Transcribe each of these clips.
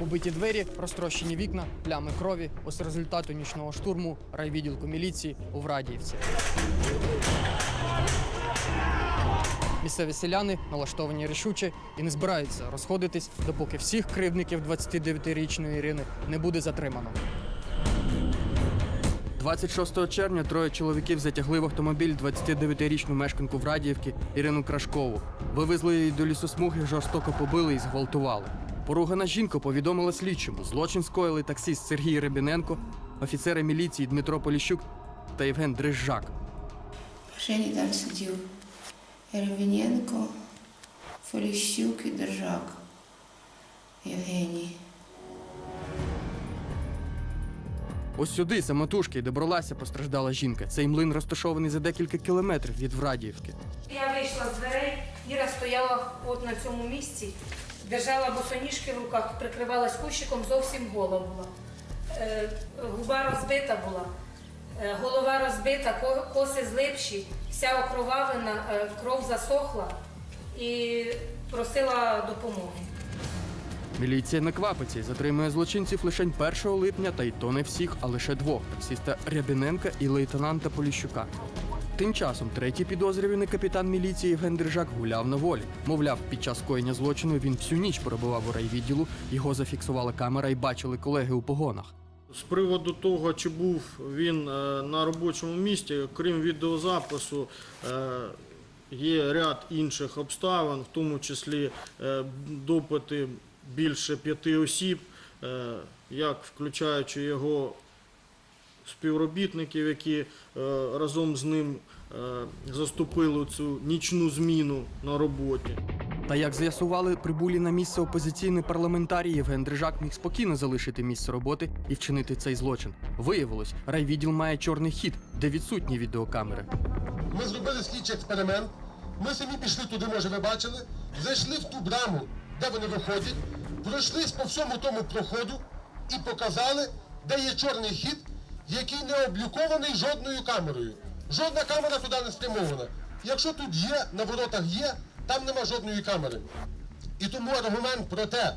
Побиті двері, розтрощені вікна, плями крові. Ось результату нічного штурму райвідділку міліції у Врадіївці. Місцеві селяни налаштовані рішуче і не збираються розходитись, допоки всіх кривдників 29-річної Ірини не буде затримано. 26 червня троє чоловіків затягли в автомобіль 29-річну мешканку Врадіївки Ірину Крашкову. Вивезли її до лісосмуги, жорстоко побили і зґвалтували. Поругана жінка повідомила слідчому. Злочин скоїли таксист Сергій Ребіненко, офіцери міліції Дмитро Поліщук та Євген Дрижжак. В машині там сидів Ревінєнко, Фоліщук і Держак Євгеній. Ось сюди, самотужки, добралася постраждала жінка. Цей млин розташований за декілька кілометрів від Врадіївки. Я вийшла з дверей, Іра стояла от на цьому місці, держала босоніжки в руках, прикривалась кущиком, зовсім гола була. Е, губа розбита була, е, голова розбита, коси злипші, вся окровавлена, е, кров засохла і просила допомоги. Міліція не квапиться і затримує злочинців лише 1 липня, та й то не всіх, а лише двох таксиста Рябіненка і лейтенанта Поліщука. Тим часом третій підозрюваний капітан міліції Євген Держак гуляв на волі. Мовляв, під час коєння злочину він всю ніч перебував у райвідділу, його зафіксувала камера і бачили колеги у погонах. З приводу того, чи був він е, на робочому місці, крім відеозапису, е, є ряд інших обставин, в тому числі е, допити більше п'яти осіб, як включаючи його співробітників, які е, разом з ним е, заступили цю нічну зміну на роботі. Та як з'ясували прибулі на місце опозиційний парламентарій Євген Дрижак міг спокійно залишити місце роботи і вчинити цей злочин. Виявилось, райвідділ має чорний хід, де відсутні відеокамери. Ми зробили слідчий експеримент. Ми самі пішли туди, може, ви бачили, зайшли в ту браму, де вони виходять, пройшлись по всьому тому проходу і показали, де є чорний хід, який не облюкований жодною камерою. Жодна камера туди не спрямована. Якщо тут є, на воротах є, там нема жодної камери. І тому аргумент про те,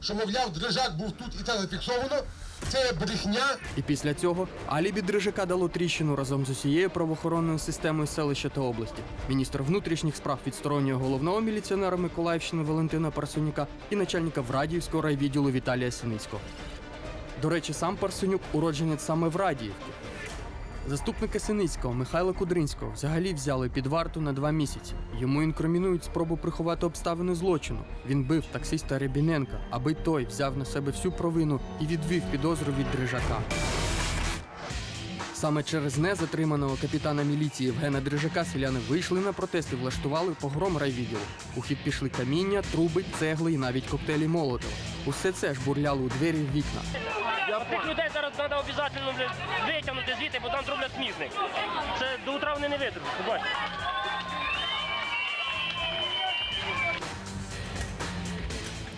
що, мовляв, дрижак був тут і це зафіксовано, це брехня І після цього алібі Дрижака дало тріщину разом з усією правоохоронною системою селища та області. Міністр внутрішніх справ відсторонює головного міліціонера Миколаївщини Валентина Парсонюка і начальника Врадіївського райвідділу Віталія Синицького. До речі, сам Парсонюк уродженець саме в Врадіївки. Заступника Синицького Михайла Кудринського взагалі взяли під варту на два місяці. Йому інкримінують спробу приховати обставини злочину. Він бив таксиста Рябіненка, аби той взяв на себе всю провину і відвів підозру від Дрижака. Саме через незатриманого капітана міліції Євгена Дрижака селяни вийшли на протести, влаштували погром райвідділу. У хід пішли каміння, труби, цегли і навіть коктейлі Молотова. Усе це ж бурляло у двері й вікна. Тих людей зараз треба обов'язково витягнути звідти, бо там зроблять смізник. Це до утра вони не витримуть, побачите.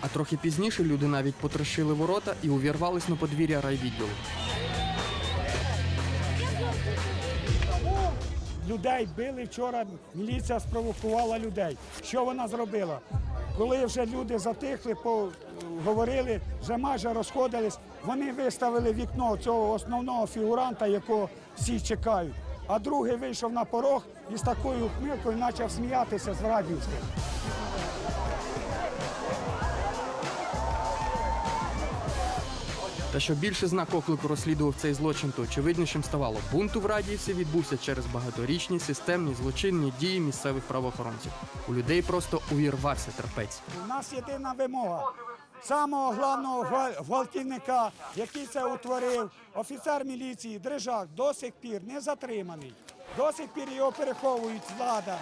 А трохи пізніше люди навіть потрошили ворота і увірвались на подвір'я райвідділу. Людей били вчора, міліція спровокувала людей. Що вона зробила? Коли вже люди затихли, по- говорили, вже майже розходились, вони виставили вікно цього основного фігуранта, якого всі чекають. А другий вийшов на порог і з такою хмилкою почав сміятися з Радівським. Та що більше знак оклику розслідував цей злочин, то очевиднішим ставало. Бунт у Врадіївці відбувся через багаторічні системні злочинні дії місцевих правоохоронців. У людей просто увірвався терпець. У нас єдина вимога. Самого головного гва- гвалтівника, який це утворив, офіцер міліції Дрижак до сих пір не затриманий. До сих пір його переховують влада.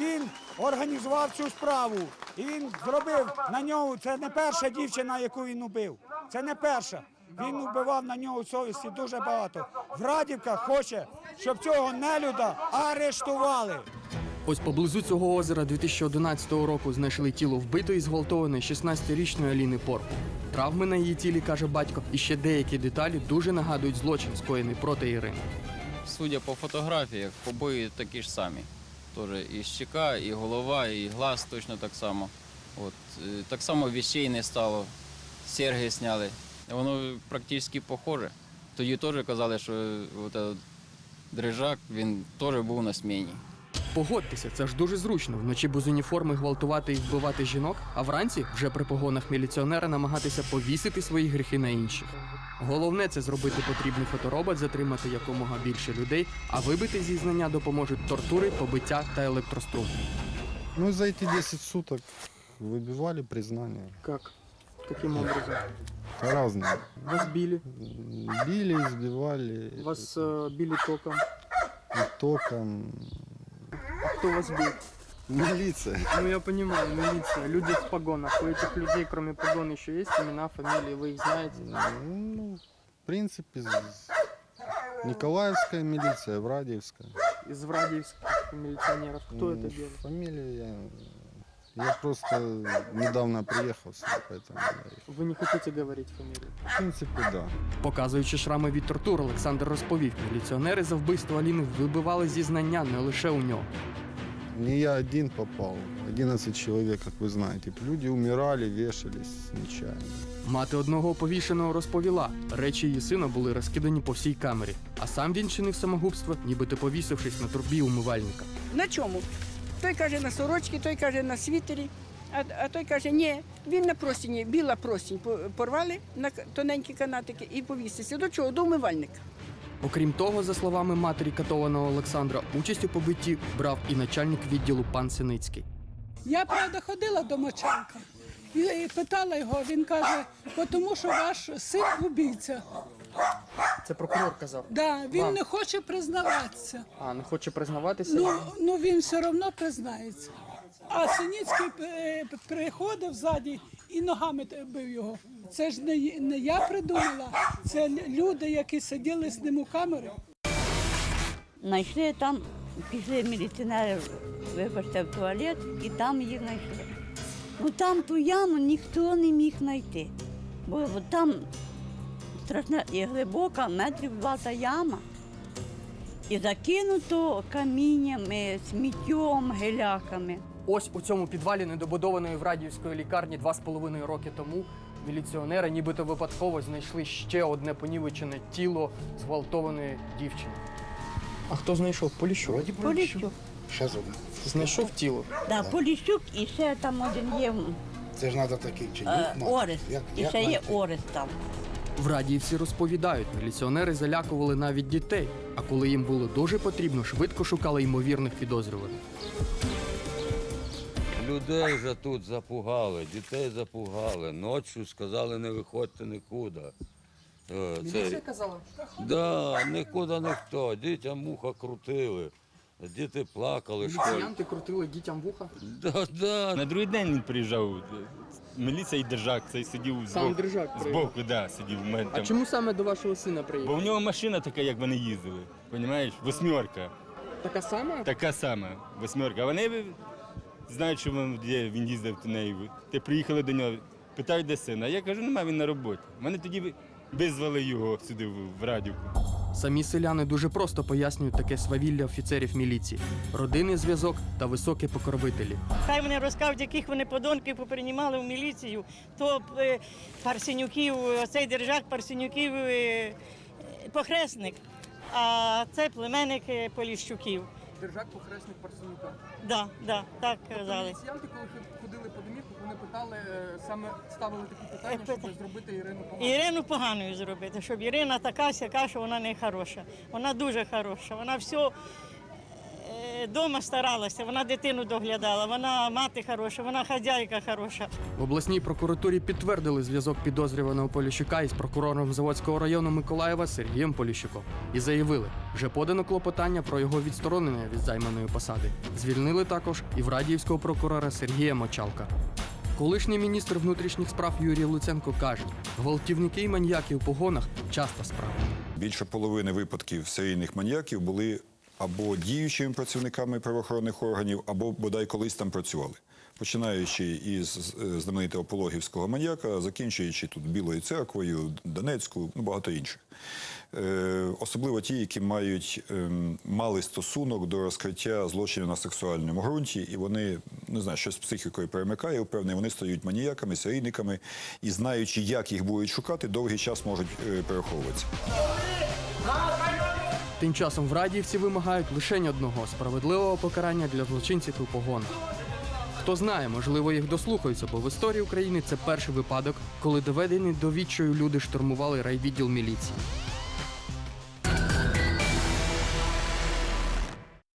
Він організував цю справу і він зробив на нього. Це не перша дівчина, яку він убив. Це не перша. Він убивав на нього совісті дуже багато. Врадівка хоче, щоб цього нелюда арештували. Ось поблизу цього озера 2011 року знайшли тіло вбитої і зґвалтованої 16-річної Аліни Порпу. Травми на її тілі, каже батько, і ще деякі деталі дуже нагадують злочин, скоєний проти Ірини. Судя по фотографіях, побої такі ж самі. Тоже і щека, і голова, і глаз точно так само. От. е, Так само віщей не стало. серги зняли. Воно практично похоже. Тоді теж казали, що от, дрижак він теж був на сміні. Погодьтеся, це ж дуже зручно. Вночі без уніформи гвалтувати і вбивати жінок, а вранці вже при погонах міліціонера намагатися повісити свої гріхи на інших. Головне це зробити потрібний фоторобот, затримати якомога більше людей, а вибити зізнання допоможуть тортури, побиття та електрострум. Ну, за эти 10 суток выбивали признание. Як? Яким образом? Разные. Вас били, Били, избивали. били током. и током. Хто вас бив? Милиция. Ну я понимаю, милиция, люди в погонах. У этих людей, кроме погон, еще есть имена, фамилии, вы их знаете? Ну, в принципе, з- Николаевская милиция, Врадиевская. Из врадиевских милиционеров. Кто М, это делал? Фамилия я... Я просто недавно приехал сюда, поэтому... я- Вы не хотите говорить фамилию? В принципе, да. Показуючи шрами від тортур, Олександр розповів, міліціонери за вбивство Аліни вибивали зізнання не лише у нього. Не я один попал, 11 человек, как вы знаете. Люди умирали, вешались нечаянно. Мати одного повішеного розповіла, речі її сина були розкидані по всій камері, а сам він чинив самогубство, нібито повісившись на трубі умивальника. На чому? Той каже на сорочці, той каже на світері, а, а той каже, ні, він на простіні, біла простінь порвали на тоненькі канатики і повісився. До чого? До умивальника. Окрім того, за словами матері катованого Олександра, участь у побитті брав і начальник відділу пан Синицький. Я правда ходила до Моченка і і питала його. Він каже, тому що ваш син убійця. Це прокурор казав. Да, він Вам? не хоче признаватися. А не хоче признаватися. Ну, ну він все одно признається. А Синіцький е, приходив ззаді і ногами бив його. Це ж не, не я придумала, це люди, які сиділи з ним у камері. Знайшли там, пішли міліціонери, вибачте, в туалет, і там їх знайшли. Ну там ту яму ніхто не міг знайти. Бо там страшна і глибока, метрів два та яма. І закинуто каміннями, сміттям, геляками. Ось у цьому підвалі недобудованої в радіївської лікарні два з половиною роки тому міліціонери нібито випадково знайшли ще одне понівечене тіло зґвалтованої дівчини. А хто знайшов? Поліщук. Поліщук. Знайшов тіло. Да, Поліщук і ще там один є Це ж треба таких чи е, Орест. І ще є Орест там. В радіївці розповідають, міліціонери залякували навіть дітей, а коли їм було дуже потрібно, швидко шукали ймовірних підозрюваних. Людей вже тут запугали, дітей запугали. Ночі сказали, не виходьте нікуди. Це, казала? да, нікуди ніхто. Дітям муха крутили, діти плакали в крутили дітям вуха. Да, да. На другий день він приїжджав. Міліція і держак, цей сидів Сам збоку. держак приїхав. Збоку, да, сидів. у мене А там. чому саме до вашого сина приїхав? Бо в нього машина така, як вони їздили. Понімаєш? Восьмерка. Така сама? Така сама. Восьмерка. А вони знають, що він, їздив до неї. Ти приїхали до нього, питають, де син. А я кажу, нема, він на роботі. Мене тоді визвали його сюди в, в радівку. Самі селяни дуже просто пояснюють таке свавілля офіцерів міліції: родинний зв'язок та високі покровителі. Хай вони розкажуть, яких вони подонків поприймали в міліцію, то е, Парсенюків, оцей держак Парсенюків е, похресник, а це племенник е, Поліщуків. Держак похресних Парсенюка. Да, да, так казали. Поліціянти, коли ходили по домівку, вони питали, саме ставили такі питання, щоб питання. зробити Ірину Ірину поганою зробити, щоб Ірина така сяка, що вона не хороша. Вона дуже хороша. Вона все вдома старалася, вона дитину доглядала, вона мати хороша, вона хазяйка хороша. В обласній прокуратурі підтвердили зв'язок підозрюваного Поліщука із прокурором Заводського району Миколаєва Сергієм Поліщуком і заявили, вже подано клопотання про його відсторонення від займаної посади. Звільнили також і в радіївського прокурора Сергія Мочалка. Колишній міністр внутрішніх справ Юрій Луценко каже, гвалтівники і маньяки у погонах часта справа. Більше половини випадків серійних маніяків були або діючими працівниками правоохоронних органів, або бодай колись там працювали. починаючи із е, знаменитого пологівського маньяка, закінчуючи тут Білою церквою, Донецьку, ну багато інших. Е, Особливо ті, які мають ем, мали стосунок до розкриття злочинів на сексуальному ґрунті, і вони не знаю, щось з психікою перемикає, впевнений, вони стають маніяками, серійниками, і знаючи, як їх будуть шукати, довгий час можуть е, переховуватися. Тим часом в Радіївці вимагають лише одного справедливого покарання для злочинців у погонах. Хто знає, можливо, їх дослухаються, бо в історії України це перший випадок, коли доведені до відчаю люди штурмували райвідділ міліції.